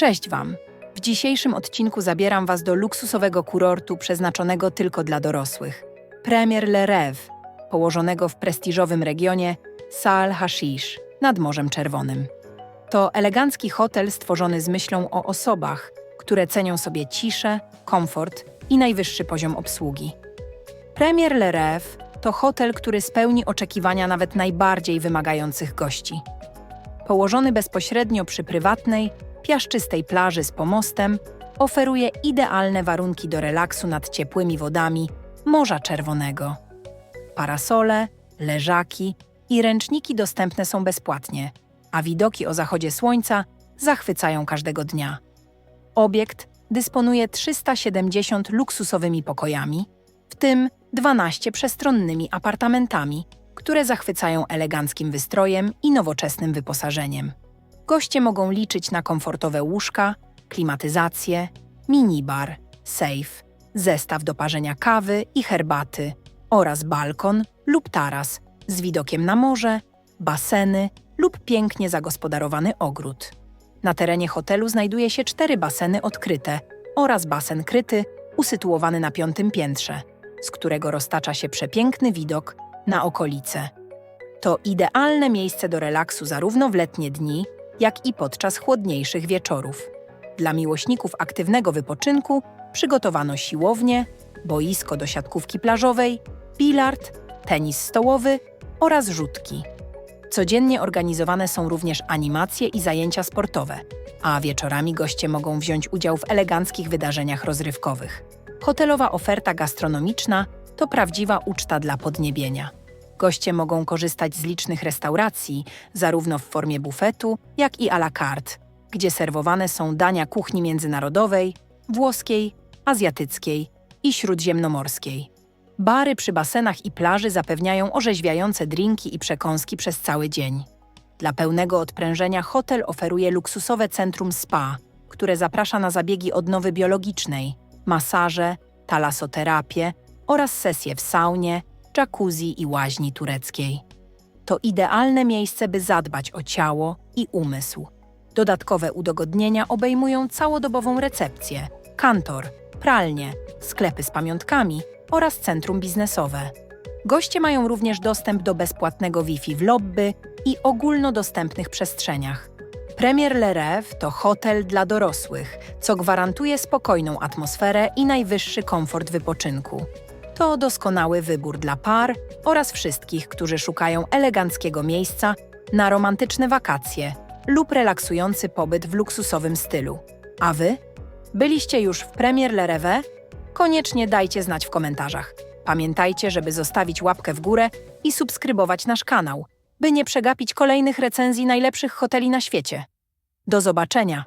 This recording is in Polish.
Cześć Wam! W dzisiejszym odcinku zabieram Was do luksusowego kurortu przeznaczonego tylko dla dorosłych. Premier Le Rêve, położonego w prestiżowym regionie Sal Hashish nad Morzem Czerwonym. To elegancki hotel stworzony z myślą o osobach, które cenią sobie ciszę, komfort i najwyższy poziom obsługi. Premier Le Rêve to hotel, który spełni oczekiwania nawet najbardziej wymagających gości. Położony bezpośrednio przy prywatnej, piaszczystej plaży z pomostem, oferuje idealne warunki do relaksu nad ciepłymi wodami Morza Czerwonego. Parasole, leżaki i ręczniki dostępne są bezpłatnie, a widoki o zachodzie słońca zachwycają każdego dnia. Obiekt dysponuje 370 luksusowymi pokojami, w tym 12 przestronnymi apartamentami, które zachwycają eleganckim wystrojem i nowoczesnym wyposażeniem. Goście mogą liczyć na komfortowe łóżka, klimatyzację, minibar, safe, zestaw do parzenia kawy i herbaty oraz balkon lub taras z widokiem na morze, baseny lub pięknie zagospodarowany ogród. Na terenie hotelu znajduje się cztery baseny odkryte oraz basen kryty usytuowany na piątym piętrze, z którego roztacza się przepiękny widok na okolice. To idealne miejsce do relaksu zarówno w letnie dni, jak i podczas chłodniejszych wieczorów. Dla miłośników aktywnego wypoczynku przygotowano siłownię, boisko do siatkówki plażowej, bilard, tenis stołowy oraz rzutki. Codziennie organizowane są również animacje i zajęcia sportowe, a wieczorami goście mogą wziąć udział w eleganckich wydarzeniach rozrywkowych. Hotelowa oferta gastronomiczna to prawdziwa uczta dla podniebienia. Goście mogą korzystać z licznych restauracji, zarówno w formie bufetu, jak i à la carte, gdzie serwowane są dania kuchni międzynarodowej, włoskiej, azjatyckiej i śródziemnomorskiej. Bary przy basenach i plaży zapewniają orzeźwiające drinki i przekąski przez cały dzień. Dla pełnego odprężenia hotel oferuje luksusowe centrum spa, które zaprasza na zabiegi odnowy biologicznej, masaże, talasoterapię oraz sesje w saunie, jacuzzi i łaźni tureckiej. To idealne miejsce, by zadbać o ciało i umysł. Dodatkowe udogodnienia obejmują całodobową recepcję, kantor, pralnię, sklepy z pamiątkami oraz centrum biznesowe. Goście mają również dostęp do bezpłatnego Wi-Fi w lobby i ogólnodostępnych przestrzeniach. Premier Le Rêve to hotel dla dorosłych, co gwarantuje spokojną atmosferę i najwyższy komfort wypoczynku. To doskonały wybór dla par oraz wszystkich, którzy szukają eleganckiego miejsca na romantyczne wakacje lub relaksujący pobyt w luksusowym stylu. A wy? Byliście już w Premier Le Rêve? Koniecznie dajcie znać w komentarzach. Pamiętajcie, żeby zostawić łapkę w górę i subskrybować nasz kanał, by nie przegapić kolejnych recenzji najlepszych hoteli na świecie. Do zobaczenia!